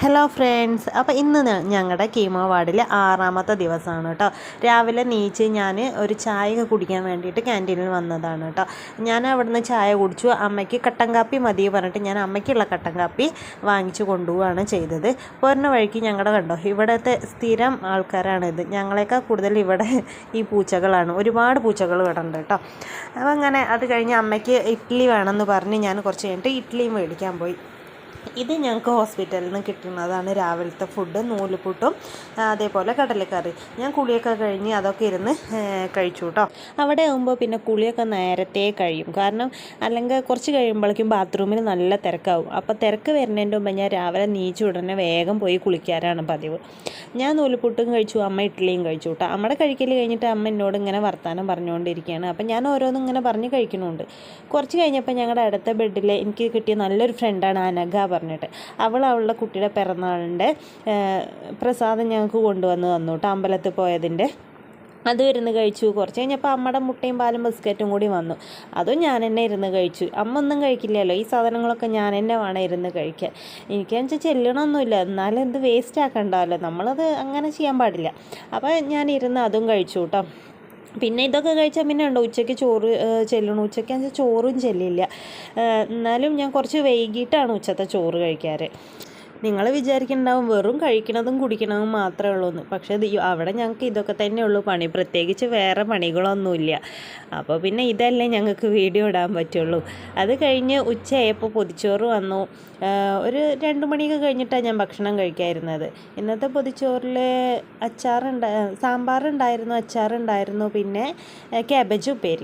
Hello friends അപ്പോൾ ഇന്ന് ഞങ്ങളുടെ കീമോ വാർഡിൽ ആറാമത്തെ ദിവസമാണ് കേട്ടോ രാവിലെ നീച്ച് ഞാൻ ഒരു ചായ കുടിക്കാൻ വേണ്ടിയിട്ട് ക്യാന്റീനിൽ വന്നതാണ് കേട്ടോ ഞാൻ അവിടുന്ന് ചായ കുടിച്ചു. അമ്മയ്ക്ക് കട്ടൻ കാപ്പി മതി പറഞ്ഞിട്ട് ഞാൻ അമ്മയ്ക്കുള്ള കട്ടൻ കാപ്പി വാങ്ങിച്ചു കൊണ്ടുപോവുകയാണ് ചെയ്തത്. പോരുന്ന വഴിക്ക് ഞങ്ങളുടെ കണ്ടോ ഇവിടുത്തെ സ്ഥിരം ആൾക്കാരാണ് ഇത് ഞങ്ങളെക്കാൾ കൂടുതൽ ഇവിടെ ഈ പൂച്ചകളാണ്. ഒരുപാട് പൂച്ചകൾ ഇവിടെ ഉണ്ട് കേട്ടോ അപ്പോൾ അങ്ങനെ അത് കഴിഞ്ഞ് അമ്മയ്ക്ക് ഇഡ്ഡലി വേണമെന്ന് പറഞ്ഞ് ഞാൻ കുറച്ച് കഴിഞ്ഞിട്ട് ഇഡ്ഡലിയും മേടിക്കാൻ പോയി. ഇത് ഞങ്ങൾക്ക് ഹോസ്പിറ്റലിൽ നിന്ന് കിട്ടുന്നതാണ് രാവിലത്തെ ഫുഡ് നൂലുപുട്ടും അതേപോലെ കടലക്കറി. ഞാൻ കുളിയൊക്കെ കഴിഞ്ഞ് അതൊക്കെ ഇരുന്ന് കഴിച്ചു കേട്ടോ. അവിടെ ആകുമ്പോൾ പിന്നെ കുളിയൊക്കെ നേരത്തെ കഴിയും. കാരണം അല്ലെങ്കിൽ കുറച്ച് കഴിയുമ്പോഴേക്കും ബാത്റൂമിൽ നല്ല തിരക്കാവും. അപ്പോൾ തിരക്ക് വരുന്നതിന്റെ മുമ്പ് ഞാൻ രാവിലെ നീച്ചു ഉടനെ വേഗം പോയി കുളിക്കാറാണ് പതിവ്. ഞാൻ നൂലുപുട്ടും കഴിച്ചു അമ്മ ഇഡ്ഡലിയും കഴിച്ചു കേട്ടോ. അമ്മയുടെ കഴിക്കൽ കഴിഞ്ഞിട്ട് അമ്മ എന്നോട് ഇങ്ങനെ വർത്തമാനം പറഞ്ഞുകൊണ്ടിരിക്കുകയാണ്. അപ്പം ഞാൻ ഓരോന്നും ഇങ്ങനെ പറഞ്ഞ് കഴിക്കുന്നുണ്ട്. കുറച്ച് കഴിഞ്ഞപ്പോൾ ഞങ്ങളുടെ അടുത്ത ബെഡിൽ എനിക്ക് കിട്ടിയ നല്ലൊരു ഫ്രണ്ടാണ് അനഘ. പറഞ്ഞിട്ട്. അവൾ അവളുടെ കുട്ടിയുടെ പിറന്നാളിന്റെ പ്രസാദം ഞങ്ങൾക്ക് കൊണ്ടുവന്ന് തന്നു കേട്ടോ അമ്പലത്തിൽ പോയതിന്റെ. അത് ഇരുന്ന് കഴിച്ചു കുറച്ച് കഴിഞ്ഞപ്പോൾ അമ്മയുടെ മുട്ടയും പാലും ബിസ്ക്കറ്റും കൂടി വന്നു. അതും ഞാൻ തന്നെ ഇരുന്ന് കഴിച്ചു. അമ്മ ഒന്നും കഴിക്കില്ലല്ലോ ഈ സാധനങ്ങളൊക്കെ ഞാൻ തന്നെ വേണം ഇരുന്ന് കഴിക്കാൻ. എനിക്കെന്ന് വെച്ചാൽ ചെല്ലണമൊന്നുമില്ല എന്നാലും എന്ത് വേസ്റ്റ് ആക്കണ്ടല്ലോ നമ്മളത് അങ്ങനെ ചെയ്യാൻ പാടില്ല. അപ്പോൾ ഞാൻ ഇരുന്ന് അതും കഴിച്ചു കേട്ടോ. പിന്നെ ഇതൊക്കെ കഴിച്ചാൽ പിന്നെ ഉണ്ടോ ഉച്ചയ്ക്ക് ചോറ് ചെല്ലണം. ഉച്ചയ്ക്ക് ചോറും ചെല്ലില്ല. എന്നാലും ഞാൻ കുറച്ച് വൈകിട്ടാണ് ഉച്ചത്തെ ചോറ് കഴിക്കാറ്. നിങ്ങൾ വിചാരിക്കുന്നുണ്ടാവും വെറും കഴിക്കണതും കുടിക്കണതും മാത്രമേ ഉള്ളൂ എന്ന് പക്ഷേ അവിടെ ഞങ്ങൾക്ക് ഇതൊക്കെ തന്നെ ഉള്ളൂ പണി. പ്രത്യേകിച്ച് വേറെ പണികളൊന്നുമില്ല. അപ്പോൾ പിന്നെ ഇതല്ലേ ഞങ്ങൾക്ക് വീഡിയോ ഇടാൻ പറ്റുള്ളൂ. അത് കഴിഞ്ഞ് ഉച്ചയായപ്പോൾ പൊതിച്ചോറ് വന്നു. ഒരു രണ്ട് മണിയൊക്കെ കഴിഞ്ഞിട്ടാണ് ഞാൻ ഭക്ഷണം കഴിക്കാമായിരുന്നത് ഇന്നത്തെ പൊതിച്ചോറിൽ അച്ചാറുണ്ടാ സാമ്പാറുണ്ടായിരുന്നു അച്ചാറുണ്ടായിരുന്നു പിന്നെ ക്യാബേജ് ഉപ്പേരി.